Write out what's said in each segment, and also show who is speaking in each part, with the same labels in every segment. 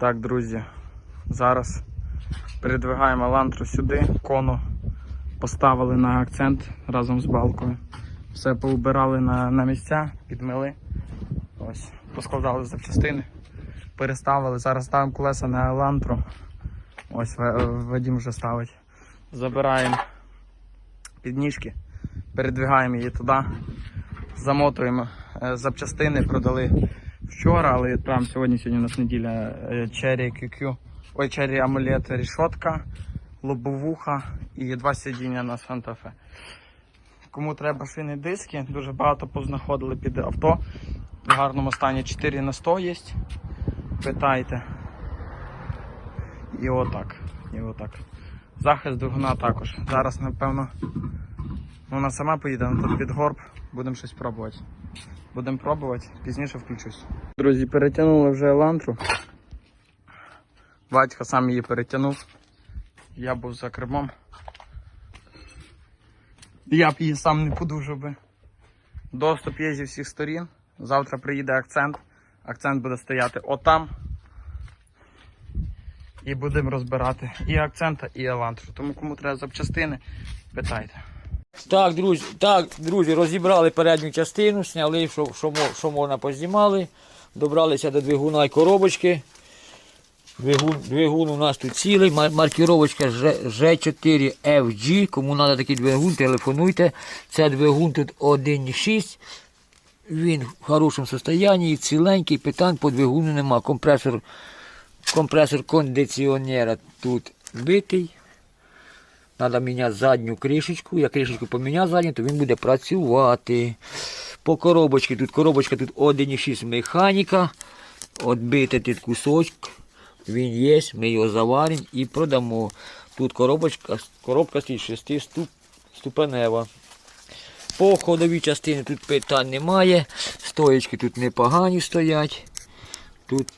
Speaker 1: Так, друзі, зараз передвигаємо лантру сюди, кону поставили на акцент разом з балкою. Все поубирали на, на місця, підмили. Ось, поскладали запчастини, переставили. Зараз ставимо колеса на лантру. Ось Ва- Вадим вже ставить. Забираємо підніжки, передвигаємо її туди, замотуємо Е, запчастини, продали вчора, але там сьогодні, сьогодні у нас неділя е, Cherry QQ, ой, Cherry Amulet рішотка, лобовуха і два сидіння на Fe. Кому треба шини диски, дуже багато познаходили під авто. В гарному стані 4 на 100 є. Питайте. І отак. І отак. Захист двигуна також. Зараз, напевно, вона сама поїде, але тут під горб. Будемо щось пробувати. Будемо пробувати, пізніше включусь. Друзі, перетягнули вже лантру. Батько сам її перетягнув. Я був за кермом. Я б її сам не подужав би. Доступ є зі всіх сторін. Завтра приїде акцент. Акцент буде стояти отам. І будемо розбирати і акцента, і елантру. Тому кому треба запчастини, питайте.
Speaker 2: Так, друзі, так, друзі, розібрали передню частину, зняли, що, що, що можна познімали. Добралися до двигуна і коробочки. Двигун, двигун у нас тут цілий, маркіровочка G4FG. Кому треба такий двигун, телефонуйте. Це двигун тут 1.6. Він в хорошому стані, ціленький, питань по двигуну нема. Компресор, компресор кондиціонера тут битий. Треба міняти задню кришечку. Я кришечку поміняв задню, то він буде працювати. По коробочці тут коробочка тут 1,6 механіка. Отбити тут кусочок. Він є, ми його заваримо і продамо. Тут коробочка, коробка стоїть 6 ступ, ступенева. По ходовій частині тут питань немає. Стоєчки тут непогані стоять. Тут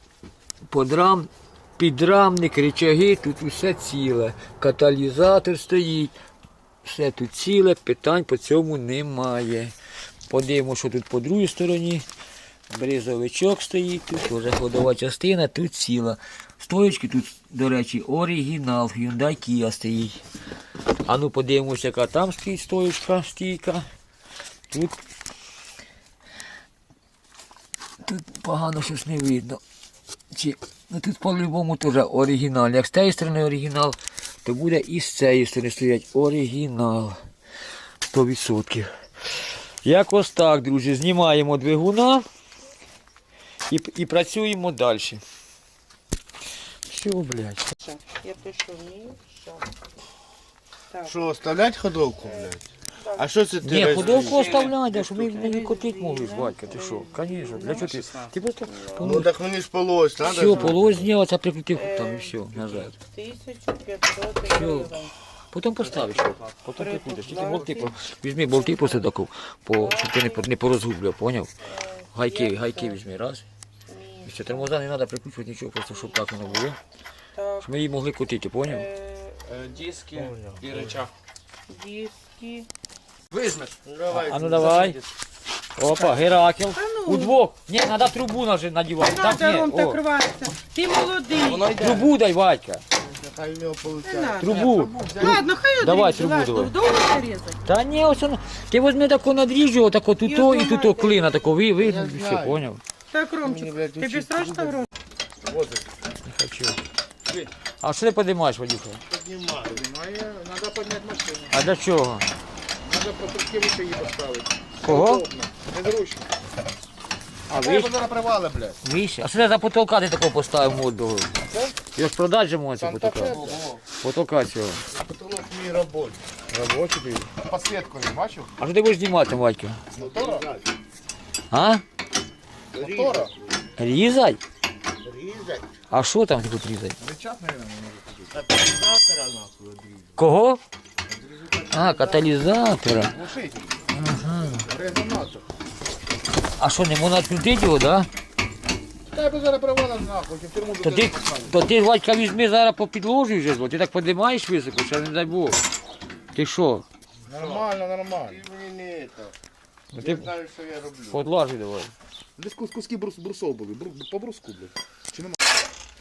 Speaker 2: подрам, підрамник, рычаги, тут усе ціле. Каталізатор стоїть. Все тут ціле, питань по цьому немає. Подивимося, що тут по другій стороні. Бризовичок стоїть, тут теж ходова частина, тут ціла. Стоєчки тут, до речі, оригінал, Hyundai Kia стоїть. А ну подивимося, яка там стоїть стоєчка, стійка. Тут, тут погано щось не видно. Чи, ну тут по-любому теж оригінал. Як з цієї сторони оригінал, то буде і з цієї сторони стоять оригінал. 100%. Якось так, друзі, знімаємо двигуна і, і працюємо далі. Все, блядь.
Speaker 3: Я пишу вмію, все.
Speaker 4: Що, оставлять ходовку, блядь? А що це ти?
Speaker 2: Ні,
Speaker 4: стоїш?
Speaker 2: оставляй, да, щоб ми не котить могли, батька, ти що? Конечно, для чого ти? Ти просто
Speaker 4: Ну так мені ж полось, надо
Speaker 2: все,
Speaker 4: ж.
Speaker 2: полось зняв, а прикрутив там і все, назад.
Speaker 3: 1500 гривень.
Speaker 2: Потім поставиш, потім прикрутиш. Тільки болти, по- візьми болти просто таку, по, щоб ти не, по- не порозгубляв, поняв? Гайки, гайки візьми, раз. І все, тормоза не треба прикручувати нічого, просто щоб так воно було.
Speaker 3: Так,
Speaker 2: Щоб ми її могли котити, поняв?
Speaker 3: е,
Speaker 1: Диски і речах.
Speaker 3: диски.
Speaker 4: Давай.
Speaker 2: А ну давай. Опа, Геракл. Удвох. Ні, треба трубу нажи- надівати. Так,
Speaker 3: Надо,
Speaker 2: ні,
Speaker 3: Ром,
Speaker 2: о.
Speaker 3: так рватися. Ти молодий.
Speaker 2: Трубу дай, Вадька.
Speaker 4: Хай в нього
Speaker 3: Не
Speaker 4: получає.
Speaker 3: надо.
Speaker 2: Трубу.
Speaker 3: Ладно, хай
Speaker 2: Давай, трубу
Speaker 3: ладно.
Speaker 2: давай.
Speaker 3: Довго це різати?
Speaker 2: Та ні, ось воно. Ти возьми таку надріжджу, отако тут
Speaker 3: Я
Speaker 2: то і
Speaker 3: знаю,
Speaker 2: тут
Speaker 3: так.
Speaker 2: клина, тако ви, ви,
Speaker 4: Я
Speaker 2: все,
Speaker 4: знаю.
Speaker 2: поняв?
Speaker 3: Так,
Speaker 4: Мені,
Speaker 3: Ромчик,
Speaker 4: блядь,
Speaker 3: тобі
Speaker 4: учить
Speaker 3: страшно. Ром?
Speaker 4: Вот
Speaker 2: Не хочу. А що ти підіймаєш, Вадюха?
Speaker 4: піднімаю.
Speaker 1: Треба підняти машину.
Speaker 2: А для чого?
Speaker 1: По трубки її поставити.
Speaker 2: Кого?
Speaker 1: Незручно.
Speaker 2: А вище?
Speaker 4: вона на привали, блядь.
Speaker 2: Вище. А що це за потолка ти такого поставив модного? Його ж продати же можна
Speaker 4: Санта
Speaker 2: потолка. Потолка цього.
Speaker 4: Потолок мій робочий.
Speaker 2: Робочий ти.
Speaker 4: Підсвітку не бачив?
Speaker 2: А що ти будеш знімати, Вадька?
Speaker 4: Мотора?
Speaker 2: А?
Speaker 4: Мотора?
Speaker 2: Різай?
Speaker 4: Різать.
Speaker 2: А що там ти тут різати?
Speaker 4: Рычаг, наверное, може нахуй одрізать.
Speaker 2: Кого? А, каталізатора.
Speaker 4: Ага. Резонатор.
Speaker 2: А що, не можна відкрутити його, да?
Speaker 4: Хай би зараз привали нахуй, в тюрму
Speaker 2: То ти, то ти Вадька, візьми зараз по підложі вже, зло. ти так підіймаєш високо, що не дай Бог. Ти що?
Speaker 4: Нормально, нормально. Ти мені не это.
Speaker 2: Ну,
Speaker 4: Я
Speaker 2: ти
Speaker 4: знаю, що я роблю.
Speaker 2: подлажи давай.
Speaker 4: Десь кус- куски брус, брусов були, бру, по бруску, блядь. Чи нема?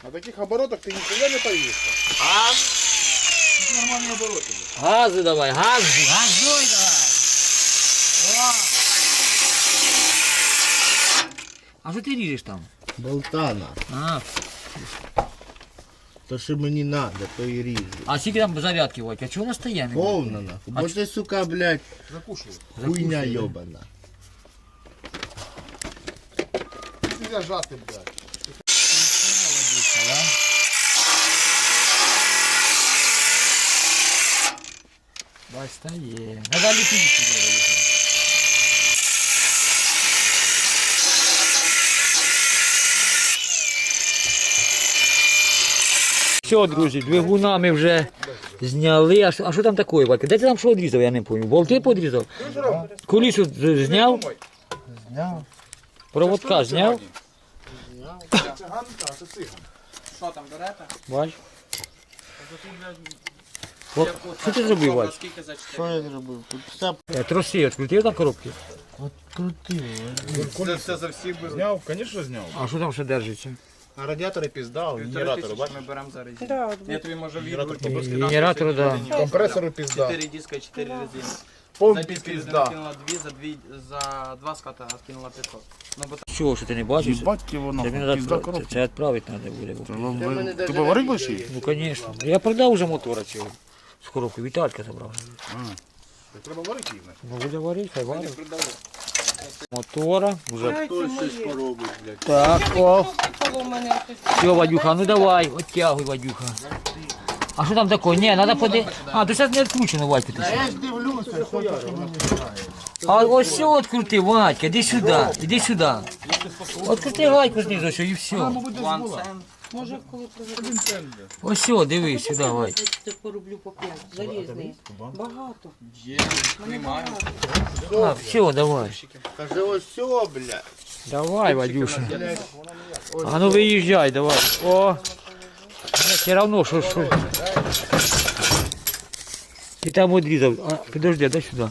Speaker 5: На таких оборотах ты никогда не поедешь.
Speaker 4: А?
Speaker 5: Нормальные обороты.
Speaker 2: Газу давай, газу, газуй давай. О! А що ти ріжеш там?
Speaker 5: Болтана.
Speaker 2: А,
Speaker 5: То, що мені надо, то і ріжу.
Speaker 2: а скільки там зарядки, Вадька? Чого вона стає? не буде?
Speaker 5: Повна нахуй. Бо ти, сука, блядь, хуйня йобана. Нельзя жати, блядь.
Speaker 2: Бач, стає. Надо ліпити зараз. Все, друзі, двигуна ми вже зняли. А що, а що там таке, Вадька? Де ти там що відрізав, я не пам'ятаю. Болти подрізав? Кулісу з- зняв?
Speaker 5: Зняв.
Speaker 2: Проводка зняв?
Speaker 1: Що там, берете?
Speaker 2: Бач. О, Що ти зробив, Вадь?
Speaker 1: Скільки за 4?
Speaker 5: Що я зробив? Тут все
Speaker 2: Е, Троси відкрутив там коробки?
Speaker 5: крутило.
Speaker 4: Це все за всіх би.
Speaker 5: Зняв, звісно, зняв.
Speaker 2: А що там ще держиться?
Speaker 5: А радіатори піздав, генератори, бачиш?
Speaker 1: Ми беремо зараз.
Speaker 3: Да,
Speaker 1: Я тобі можу
Speaker 5: Генератор.
Speaker 2: Генератор, да.
Speaker 5: Компресори пізда.
Speaker 1: 4 диска, 4 резини. За людина
Speaker 5: пізда.
Speaker 1: кинула 2, за, 2, за 2 ската кинула 500. Ну, бо
Speaker 2: Чого, що ти не бачиш?
Speaker 5: Батьки воно,
Speaker 2: Це мені
Speaker 5: пізда
Speaker 2: треба, це, це відправити треба буде.
Speaker 5: Ти поварить будеш?
Speaker 2: Ну, звісно. Я продав вже мотора цього. З коробки Віталька забрав.
Speaker 5: Треба варити їх, значить.
Speaker 2: Ну, буде варити, хай варить. Мотора вже.
Speaker 5: Блядь.
Speaker 2: Так, о. Все, Вадюха, ну давай, оттягуй, Вадюха. А що там таке? Ні, треба поди... А, то зараз не відкручено, Вадька. ти що?
Speaker 5: Я ж дивлюся, що я
Speaker 2: А ось все открути, Вадька, іди сюди, іди сюди. Открути гайку знизу, що і все.
Speaker 1: One cent.
Speaker 3: Може, коли приведу.
Speaker 2: Ось все, дивись сюди, Вадь.
Speaker 3: Це порублю по 5. Залізний. Багато.
Speaker 1: Є, приймаю.
Speaker 2: А, все, давай.
Speaker 5: Каже, ось все, блядь.
Speaker 2: Давай, Вадюша. А ну виїжджай, давай. О. Все равно, що що. Ти там відрізав. А, підожди, дай сюди.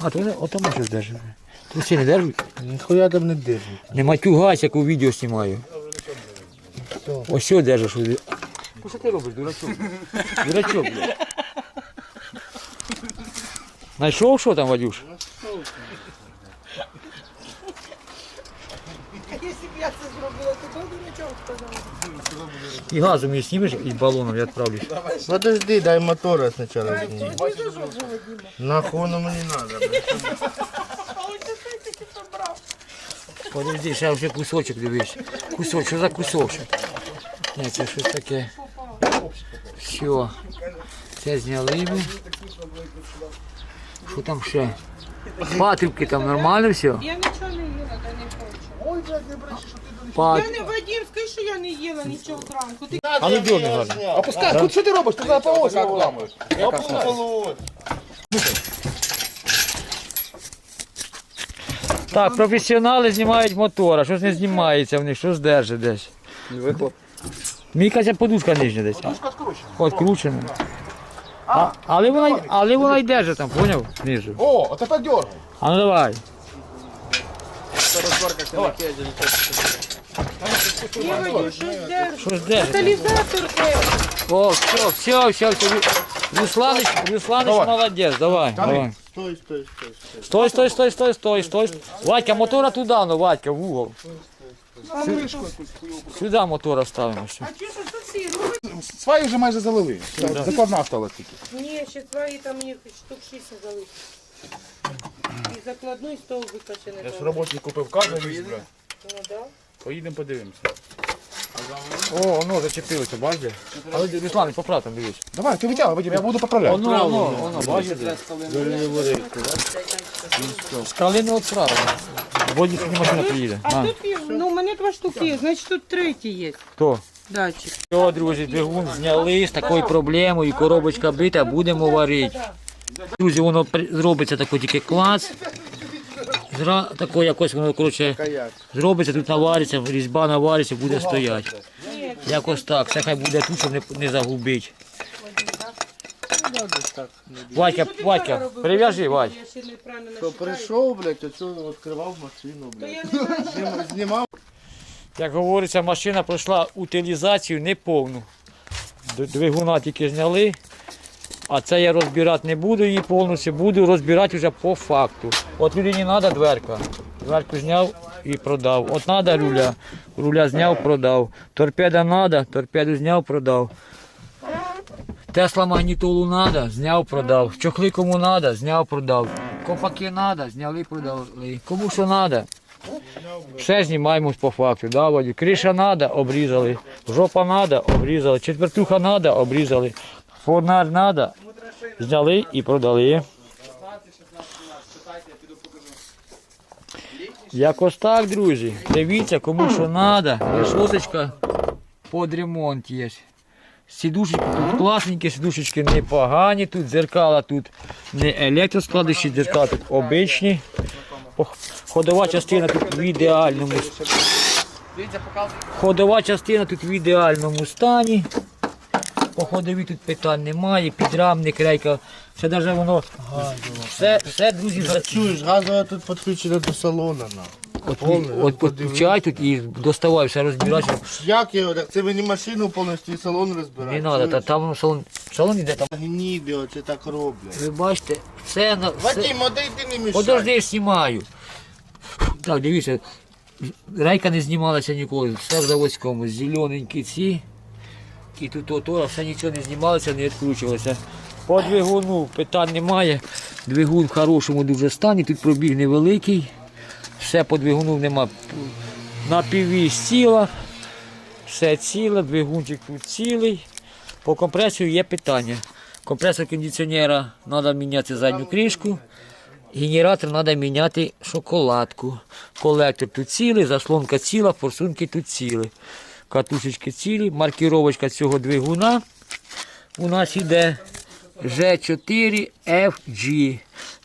Speaker 2: А, то вони отам щось держить. Труси не держуть?
Speaker 5: Ніхуя там не держить.
Speaker 2: Не матюгайся, як у відео знімаю. Ось що держиш. Ну що ти робиш, дурачок? Дурачок, блядь. Знайшов що там, Вадюш?
Speaker 3: Якщо б я це зробила, то добре нічого сказала.
Speaker 2: І газу мені знімеш і балоном я відправлю.
Speaker 5: Подожди, дай мотора спочатку зніми. Нахуй воно мені надо, блядь.
Speaker 2: Подожди, ще вже кусочок дивись. Кусочок, що за кусочок? Ні, це щось таке. Все. Це зняли ми. Що там ще? Патрубки там нормально все?
Speaker 3: Я не Я не Вадим, скажи, що я не їла нічого зранку. Ти
Speaker 2: А ну дьорни гарно.
Speaker 5: Опускай, тут що ти робиш? Ти на полосі обламуєш. Опускай.
Speaker 2: Так, професіонали знімають мотора. Щось не знімається в них, щось держить десь. Мені кажеться, подушка нижня десь. Откручена. А, але вона, й- але вона й держить там, поняв? Знизу.
Speaker 5: О, от это дергай.
Speaker 2: А ну давай.
Speaker 3: Ні, Вадим, щось держиш.
Speaker 2: Щось держить.
Speaker 3: Каталізатор де?
Speaker 2: О, все, все, все, все. Русланыч, Русланыч молодец, давай, давай.
Speaker 5: Стой, стой, стой.
Speaker 2: Стой, стой, стой, стой, стой, стой. Вадька, мотора туда, ну, Вадька, в угол. Сюда мотора ставимо. Все.
Speaker 3: А тут робить?
Speaker 5: Вже майже залили. Закладна осталась тільки.
Speaker 3: Ні, ще твої там їх штук 6 не залишилось. І закладну, і стовбика ще не
Speaker 5: Я ж
Speaker 3: дали.
Speaker 5: роботі купив кадр, блядь.
Speaker 3: Ну, да.
Speaker 5: Поїдемо подивимося.
Speaker 2: О, воно зачепилося, бачите? Але Руслан, поправ там, дивись.
Speaker 5: Давай, ти витягуй, Вадим, я буду поправляти.
Speaker 2: Воно, воно, воно, бачите? Скали не відправили. Воді сьогодні машина приїде.
Speaker 3: А тут є, ну, у мене два штуки є, значить тут третій є.
Speaker 2: Хто?
Speaker 3: Датчик.
Speaker 2: Все, друзі, двигун зняли з такою проблемою, коробочка бита, будемо варити. Друзі, воно зробиться тако тільки клац. Зра... Тако якось воно, коротше, зробиться, тут навариться, різьба навариться, буде стояти. Якось так, це хай буде тут, щоб не, не загубити. Вадька, Вадька, прив'яжи, Вадь.
Speaker 3: Я
Speaker 5: Що прийшов, блядь, оцю відкривав машину, блядь. Знімав.
Speaker 2: як говориться, машина пройшла утилізацію неповну. Двигуна тільки зняли. А це я розбирати не буду її повністю, буду розбирати вже по факту. От людині треба дверка. Дверку зняв і продав. От треба руля. Руля зняв, продав. Торпеда треба, торпеду зняв, продав. Тесла магнітолу треба, зняв, продав. Чохли кому треба, зняв, продав. Копаки треба, зняли, продали. Кому що треба. Все знімаємо по факту. Да? Криша треба, обрізали. Жопа треба, обрізали. Четвертуха треба, обрізали. Фонар треба, зняли і продали. Якось так, друзі. Дивіться, кому що треба. Решоточка під ремонт є. Сідушечки тут класненькі, сідушечки непогані, тут дзеркала тут не електроскладищі, дзеркала тут обичні. Ходова частина тут в ідеальному Ходова частина тут в ідеальному стані. По ходові тут питань немає, підрамник, рейка. Все навіть воно. Все, все, друзі, за-
Speaker 5: Чуєш, газова тут підключена до салона. На.
Speaker 2: от, от, от включай тут і доставай, все розбирай.
Speaker 5: Як його? Так це мені машину повністю і салон.
Speaker 2: Не треба, та там воно салон, салон іде там.
Speaker 5: Гніди, оце так роблять.
Speaker 2: Ви бачите, все на. Все...
Speaker 5: Вадим, ти не мішай.
Speaker 2: Подожди, я знімаю. Так, дивіться, рейка не знімалася ніколи, все в заводському, зелененькі ці. І тут ото, все нічого не знімалося, не відкручувалося. По двигуну питань немає. Двигун в хорошому дуже стані, тут пробіг невеликий. Все по двигуну нема. На піві ціла, все ціле, двигунчик тут цілий. По компресію є питання. Компресор кондиціонера треба міняти задню кришку. Генератор треба міняти шоколадку. Колектор тут цілий, заслонка ціла, форсунки тут цілі. Катушечки цілі, маркіровочка цього двигуна у нас йде G4FG.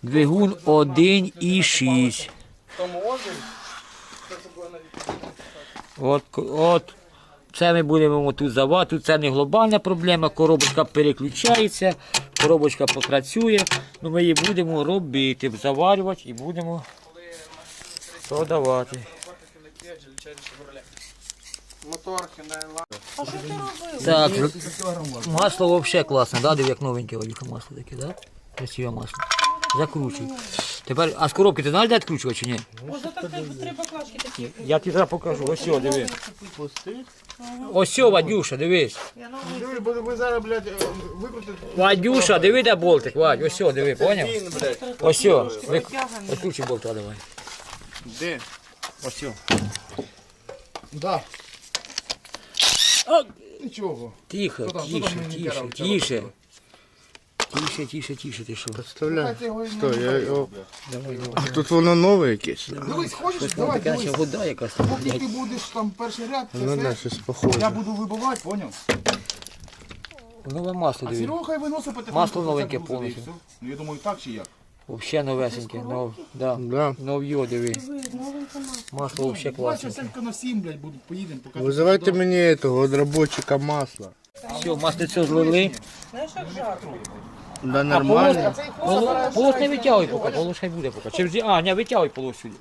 Speaker 2: Двигун 1,6. От, от. Це ми будемо тут завати. Це не глобальна проблема. Коробочка переключається, коробочка попрацює. Ну, ми її будемо робити, заварювати і будемо продавати.
Speaker 3: А що ти робив?
Speaker 2: Так, масло взагалі класне, да? Диви, як новеньке Валюха масло таке, да? Красиве масло. Закручуй. Тепер, а з коробки ти знаєш, де відкручувати чи ні?
Speaker 3: Ось так треба три баклажки такі.
Speaker 2: Я тобі зараз покажу. Ось сьо, диви. Ось сьо, Вадюша, дивись.
Speaker 5: Диви, бо ми зараз, блядь, е, викрутити.
Speaker 2: Вадюша, диви, де болтик, Вадь, ось сьо, диви, поняв?
Speaker 5: Він, блядь.
Speaker 2: Ось сьо. Вик- Відкручуй болта давай.
Speaker 5: Де?
Speaker 2: Ось сьо.
Speaker 5: Да.
Speaker 2: А!
Speaker 5: Нічого.
Speaker 2: Тихо, тише, тише, тише. Тише, тише, тише, ти що?
Speaker 5: Представляю. Стой, я його... А тут воно нове якесь.
Speaker 6: Дивись, хочеш, давай,
Speaker 2: така
Speaker 6: дивись.
Speaker 2: ще вода якась там,
Speaker 6: Поки
Speaker 2: блядь.
Speaker 6: ти будеш там перший ряд, це
Speaker 5: Ну да,
Speaker 6: все,
Speaker 5: щось похоже.
Speaker 6: я буду вибивати, поняв?
Speaker 2: Нове масло,
Speaker 6: А
Speaker 2: диви.
Speaker 6: Серега хай виносить потихоньку.
Speaker 2: Масло новеньке повністю.
Speaker 6: Ну я думаю, так чи як?
Speaker 2: Взагалі новесеньке, нов, да.
Speaker 5: Да.
Speaker 2: Нов'йо, диви. Масло взагалі
Speaker 6: Бачиш,
Speaker 2: класне.
Speaker 6: на 7, блядь, буду, поїдемо, покажу.
Speaker 5: Визивайте мені этого, от робочика масла.
Speaker 2: Все, маслицо злили.
Speaker 5: Да нормально.
Speaker 2: Полос, полос не витягуй поки, полос хай буде поки. Чи. А, не витягуй полос сюди.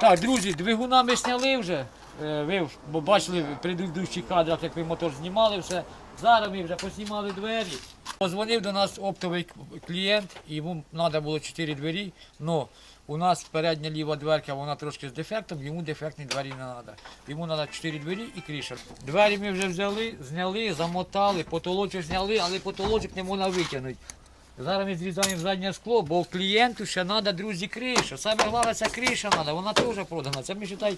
Speaker 2: Так, друзі, двигуна ми сняли вже. Е, Ви ж бо бачили в предыдущих кадрах, як ви мотор знімали все. Зараз ми вже поснімали двері. Позвонив до нас оптовий клієнт, йому треба було 4 двері. Но у нас передня ліва дверка, вона трошки з дефектом, йому дефектні двері не треба. Йому треба 4 двері і криша. Двері ми вже взяли, зняли, замотали, потолочок зняли, але потолочок не можна витягнути. Зараз ми зрізаємо заднє скло, бо клієнту ще треба, друзі, криша. Саме головне це криша треба, вона теж продана. Це ми вважай, три-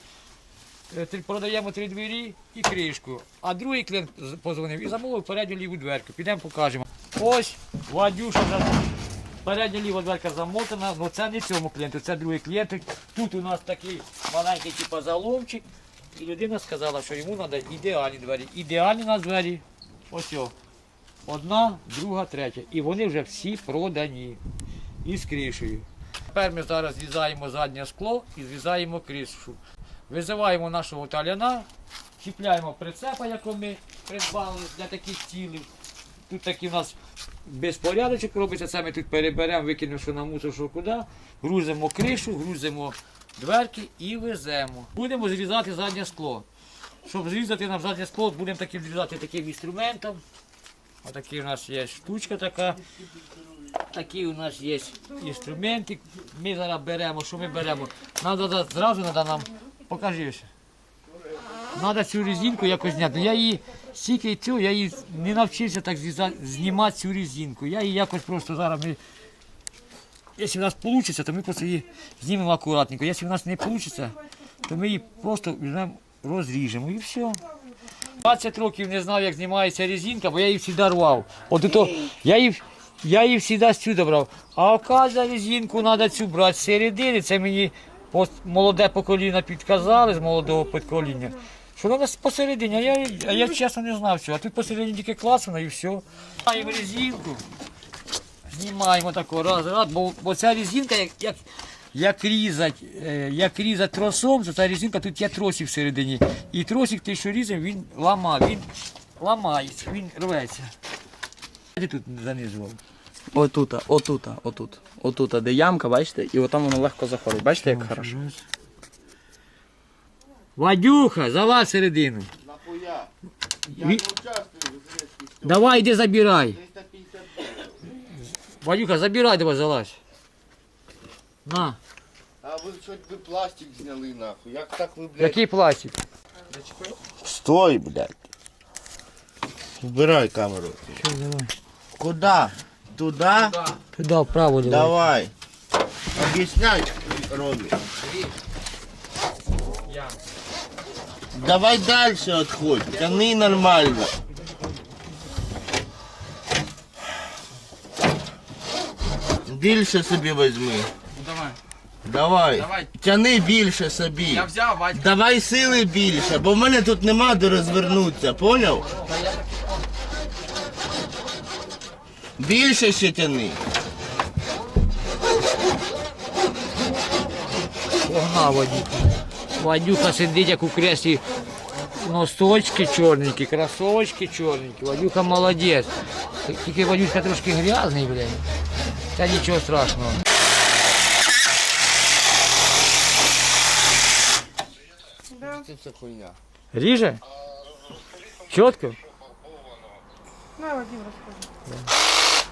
Speaker 2: продаємо три двері і кришку. А другий клієнт позвонив і замовив передню ліву дверку. Підемо покажемо. Ось Вадюша передня ліва дверка замотана, але це не цьому клієнту, це другий клієнт. Тут у нас такий маленький типу, заломчик. І людина сказала, що йому треба ідеальні двері. Ідеальні у нас двері. Ось. Одна, друга, третя. І вони вже всі продані. І з кришею. Тепер ми зараз зрізаємо заднє скло і зрізаємо кришу. Визиваємо нашого таляна, чіпляємо прицепа, якого ми придбали для таких цілей. Тут такий у нас безпорядочок робиться, це ми тут переберемо, викинемо, що на мусор, що куди. Грузимо кришу, грузимо дверки і веземо. Будемо зрізати заднє скло. Щоб зрізати нам заднє скло, будемо таким зрізати таким інструментом. Отакий у нас є штучка така. Такі у нас є інструменти. Ми зараз беремо, що ми беремо? Да- зразу треба нам. Покажи ще. Треба цю резинку якось зняти. Я її стільки цю, я її не навчився так знімати цю резинку. Я її якось просто зараз ми. Якщо в нас вийде, то ми просто її знімемо акуратненько. Якщо в нас не вийде, то ми її просто розріжемо і все. 20 років не знав, як знімається резинка, бо я її завжди рвав. От ото, я її, я її завжди сюди брав. А оказа резинку треба цю брати середини. Це мені пос- молоде покоління підказали з молодого покоління. Що треба посередині, а я, а я чесно не знав цього. А тут посередині тільки класано і все. Маємо резинку. Знімаємо тако раз, раз, бо, бо ця резинка, як, як, як різать, е, як різать тросом, то ця резинка тут є тросик всередині. І тросик ти що різав, він ламав, він ламається, він рветься. Ти тут занизував.
Speaker 1: Отута, отута, отут. Отута, де ямка, бачите, і отам воно легко заходить. Бачите, як хорошо?
Speaker 2: Вадюха, залазь середину.
Speaker 5: Нахуя? Я не участвую в зрезці.
Speaker 2: Давай іди забирай.
Speaker 5: 350
Speaker 2: Вадюха, забирай, давай залазь. На,
Speaker 5: А ви хоч би пластик зняли нахуй. Як так ви, блядь?
Speaker 2: який пластик?
Speaker 5: Стой, блядь. Вбирай камеру.
Speaker 2: Що, давай.
Speaker 5: Куда? Туда?
Speaker 2: Туди вправо давай.
Speaker 5: Давай. Объясняй, Роме. Давай дальше отходь. Тяни нормально. Більше собі візьми.
Speaker 1: Давай.
Speaker 5: Давай.
Speaker 1: Давай.
Speaker 5: Тяни більше собі.
Speaker 1: Я взяв.
Speaker 5: Давай сили більше, бо в мене тут нема де розвернутися, поняв? Більше ще тяни.
Speaker 2: Погнав Вадюка. Вадюка сидить як у креслі. Носочки чорненькі, кросовочки чорненькі. Вадюка молодець. Тільки Вадюшка трошки грязний, блядь. Та нічого страшного.
Speaker 5: Це все хуйня.
Speaker 2: Ріже? Чітко?
Speaker 3: На, Вадим, расскажу.
Speaker 7: I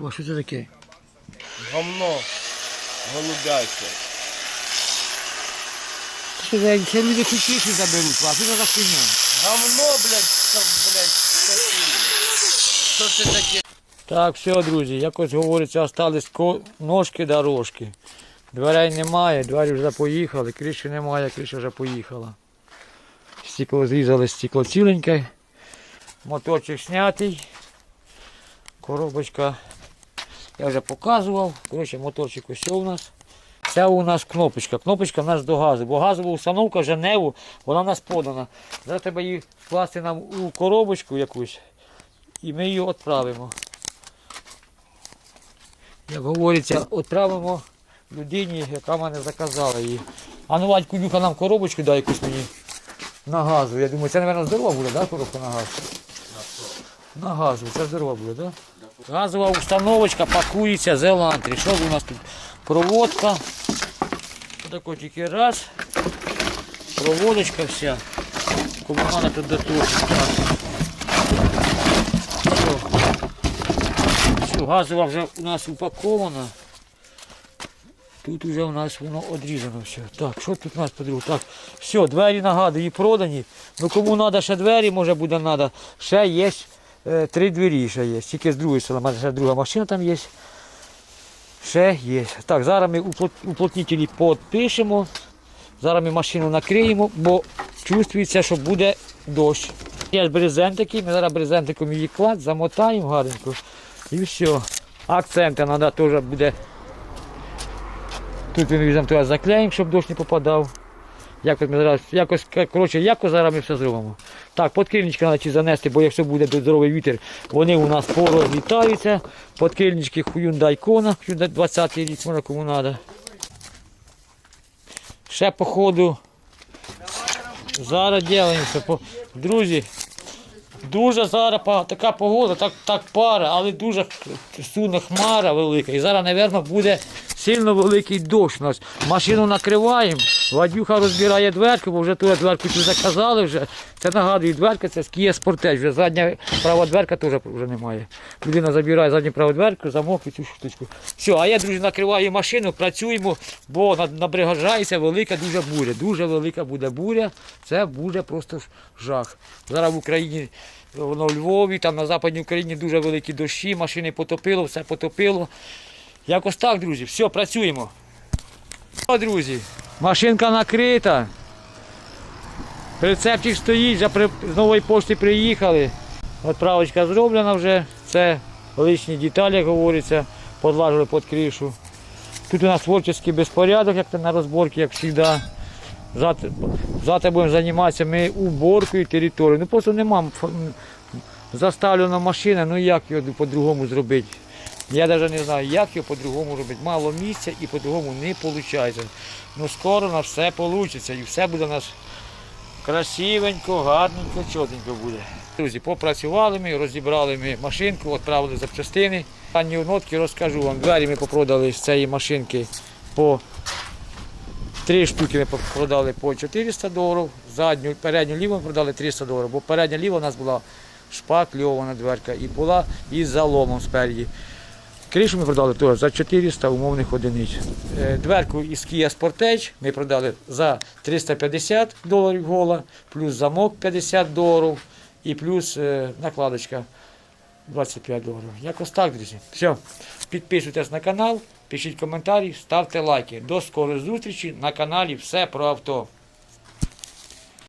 Speaker 2: Йоп, а що це таке? Що за це люди кукіші заберуть, а що це за хуйня?
Speaker 5: Гомно, блядь, там, блядь, такие. Що це таке?
Speaker 2: Так, все, друзі, якось говориться, остались ко- ножки дорожки. Дверей немає, двері вже поїхали, криші немає, криша вже поїхала. Стекло зрізали, стекло ціленьке. Моторчик знятий. Коробочка я вже показував. Коротше, моторчик ось у нас. Це у нас кнопочка. Кнопочка в нас до газу, бо газова установка Женеву, вона в нас подана. Зараз треба її вкласти нам у коробочку якусь і ми її відправимо. Як говориться, відправимо людині, яка мене заказала її. А ну Вадьку, Нюха нам коробочку дай якусь мені на газу. Я думаю, це, мабуть, здорова буде, да, коробка на газ? На газу, це здорова буде, так? Да? Газова установочка пакується з елантрі. Що у нас тут? Проводка. Отако тільки раз. Проводочка вся. Кому треба тут доточити. Все. Газова вже у нас упакована. Тут вже у нас воно одрізано все. Так, що тут у нас подруг? Так, все, двері нагадую, продані. Ну кому треба ще двері, може буде треба. Ще є три двері ще є. Тільки з другої сторони, мене ще друга машина там є. Ще є. Так, зараз ми уплот- уплотнителі підпишемо. Зараз ми машину накриємо, бо чувствується, що буде дощ. Є брезентики, ми зараз брезентиком її клад, замотаємо гарненько. І все. Акценти треба теж буде. Тут ми візьмемо заклеїмо, щоб дощ не попадав. Якось ми зараз, якось, коротше, якось зараз ми все зробимо. Так, подкильнички треба занести, бо якщо буде здоровий вітер, вони у нас порозлітаються. Подкильнички Hyundai Kona, Hyundai 20 рік, може кому треба. Ще по ходу. Зараз ділаємося. Друзі, дуже зараз така погода, так, так пара, але дуже суне хмара велика. І зараз, мабуть, буде сильно великий дощ у нас. Машину накриваємо, Вадюха розбирає дверку, бо вже ту дверку цю заказали вже. Це нагадую, дверка це з Sportage, вже задня права дверка теж вже немає. Людина забирає задню праву дверку, замок і цю штучку. Все, а я, друзі, накриваю машину, працюємо, бо набригажається велика дуже буря. Дуже велика буде буря. Це буде просто жах. Зараз в Україні, воно в Львові, там на Западній Україні дуже великі дощі, машини потопило, все потопило. Якось так, друзі, все, працюємо. О, друзі, машинка накрита. Прицепчик стоїть, вже при, з нової пошти приїхали. Отправочка зроблена вже. Це лишні деталі, як говориться, подлажили під кришу. Тут у нас творчий безпорядок, як на розборці, як завжди. Завтра, завтра будемо займатися ми уборкою території. Ну просто нема заставлена машина, ну як його по-другому зробити. Я навіть не знаю, як його по-другому робити. Мало місця і по-другому не виходить. Ну скоро на все вийде і все буде у нас красивенько, гарненько, чотенько буде. Друзі, попрацювали ми, розібрали ми машинку, відправили запчастини. Ранні нотки розкажу вам. Двері ми попродали з цієї машинки по три штуки ми продали по 400 доларів, задню, передню ліву ми продали 300 доларів, бо передня ліва у нас була шпакльована дверка і була із заломом спереді. Кришу ми продали теж за 400 умовних одиниць. Е, Дверку із Kia Sportage ми продали за 350 доларів гола, плюс замок 50 доларів і плюс е, накладочка 25 доларів. Якось так, друзі. Все, підписуйтесь на канал, пишіть коментарі, ставте лайки. До скорої зустрічі на каналі Все про авто.